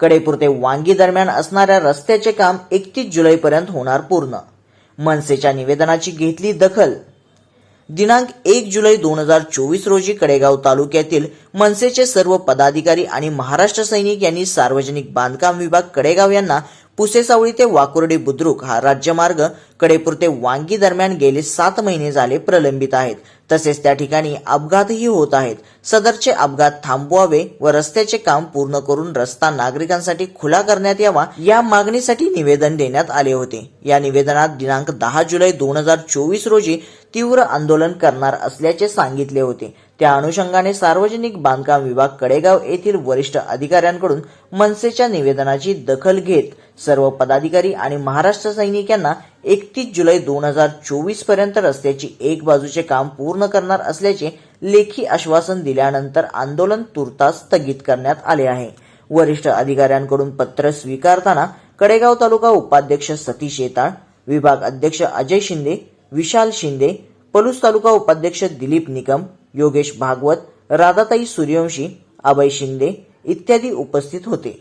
कडेपुरते वांगी दरम्यान असणाऱ्या रस्त्याचे काम एकतीस जुलैपर्यंत होणार पूर्ण. मनसेच्या निवेदनाची घेतली दखल. दिनांक एक जुलै दोन हजार चोवीस रोजी कडेगाव तालुक्यातील मनसेचे सर्व पदाधिकारी आणि महाराष्ट्र सैनिक यांनी सार्वजनिक बांधकाम विभाग कडेगाव यांना पुसेसावळी ते वाकुर्डी बुद्रुक हा राज्यमार्ग कडेपूर ते वांगी दरम्यान गेले सात महिने झाले प्रलंबित आहेत. तसेच त्या ठिकाणी अपघातही होत आहेत. सदरचे अपघात थांबवावे व रस्त्याचे काम पूर्ण करून रस्ता नागरिकांसाठी खुला करण्यात यावा या मागणीसाठी निवेदन देण्यात आले होते. या निवेदनात दिनांक दहा जुलै दोन हजार चोवीस रोजी तीव्र आंदोलन करणार असल्याचे सांगितले होते. त्या अनुषंगाने सार्वजनिक बांधकाम विभाग कडेगाव येथील वरिष्ठ अधिकाऱ्यांकडून मनसेच्या निवेदनाची दखल घेत सर्व पदाधिकारी आणि महाराष्ट्र सैनिक यांना एकतीस जुलै दोन हजार चोवीसपर्यंत रस्त्याची एक बाजूचे काम पूर्ण करणार असल्याचे लेखी आश्वासन दिल्यानंतर आंदोलन तुर्तास स्थगित करण्यात आले आहे. वरिष्ठ अधिकाऱ्यांकडून पत्र स्वीकारताना कडेगाव तालुका उपाध्यक्ष सतीश येताळ विभाग अध्यक्ष अजय शिंदे विशाल शिंदे पलूस तालुका उपाध्यक्ष दिलीप निकम योगेश भागवत राधाताई सूर्यवंशी अभय शिंदे इत्यादी उपस्थित होते.